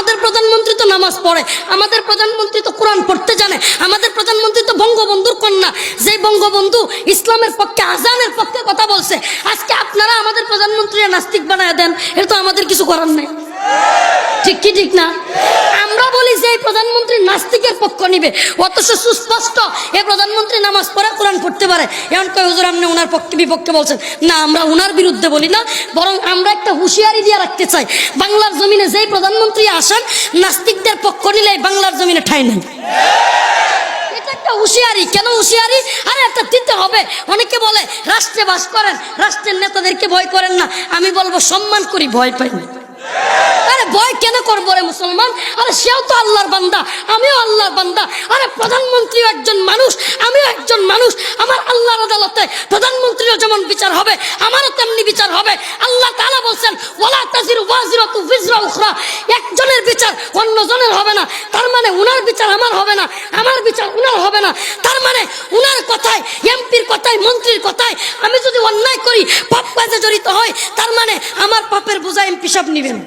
আমাদের প্রধানমন্ত্রী তো নামাজ পড়ে, আমাদের প্রধানমন্ত্রী তো কোরআন পড়তে জানে, আমাদের প্রধানমন্ত্রী তো বঙ্গবন্ধুর কন্যা। যে বঙ্গবন্ধু ইসলামের পক্ষে, আজানের পক্ষে কথা বলছে, আজকে আপনারা আমাদের প্রধানমন্ত্রী নাস্তিক বানায় দেন এটা তো আমাদের কিছু করার নেই। ঠিক কি ঠিক না? প্রধানমন্ত্রী নাস্তিকের পক্ষ নিবে। অথচ সুস্পষ্ট এই প্রধানমন্ত্রী নামাজ পড়ে কোরআন পড়তে পারে। এমন কয়, হুজুর, আপনি ওনার পক্ষে বিপক্ষে বলছেন? না, আমরা ওনার বিরুদ্ধে বলি না, বরং আমরা একটা হুঁশিয়ারি দিয়ে রাখতে চাই। বাংলার জমিনে যেই প্রধানমন্ত্রী আসেন, নাস্তিকদের পক্ষ নিলে বাংলার জমিনে ঠাই নেই। একটা হুঁশিয়ারি। কেন হুঁশিয়ারি? আরে একটা দিতে হবে। অনেকে বলে, রাষ্ট্রে বাস করেন, রাষ্ট্রের নেতাদেরকে ভয় করেন না। আমি বলব, সম্মান করি, ভয় পাই না। আরে, ভয় করব রে মুসলমান, আরে সেও তো আল্লাহর বান্দা, আমিও আল্লাহর বান্দা। আরে প্রধানমন্ত্রীও একজন মানুষ, আমিও একজন মানুষ। আমার আল্লাহর আদালতে প্রধানমন্ত্রীরও যেমন বিচার হবে, আমারও তেমনি বিচার হবে। আল্লাহ তাআলা বলছেন, ওয়ালা তাজিরু ওয়াজিরাতু বিজরা উখরা। একজনের বিচার অন্যজনের হবে না, তার মানে উনার বিচার আমার হবে না, আমার বিচার উনার হবে না। তার মানে উনার কথায়, এমপির কথায়, মন্ত্রীর কথায় আমি যদি অন্যায় করি, পাপ কাজে জড়িত হয় তার মানে আমার পাপের বোঝা এমপি সাহেব নিবেন।